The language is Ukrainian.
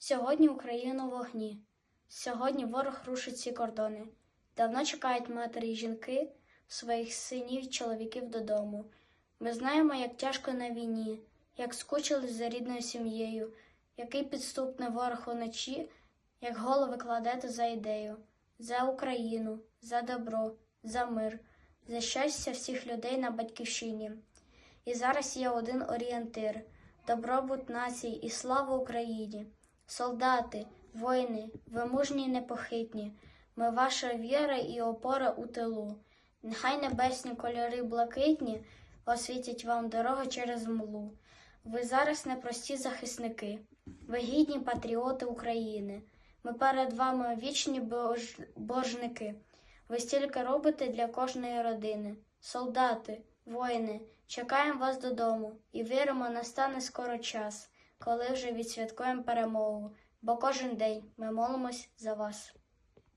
Сьогодні Україна у вогні. Сьогодні ворог рушить ці кордони. Давно чекають матері й жінки своїх синів й чоловіків додому. Ми знаємо, як тяжко на війні, як скучили за рідною сім'єю, який підступний ворог уночі, як голови кладете за ідею, за Україну, за добро, за мир, за щастя всіх людей на батьківщині. І зараз є один орієнтир добробут націй і слава Україні. Солдати, воїни, ви мужні й непохитні, ми ваша віра і опора у тилу. Нехай небесні кольори блакитні освітять вам дорогу через млу. Ви зараз непрості захисники, ви гідні патріоти України. Ми перед вами вічні бож... боржники. Ви стільки робите для кожної родини. Солдати, воїни, чекаємо вас додому і віримо, настане скоро час, коли вже відсвяткуємо перемогу, бо кожен день ми молимось за вас.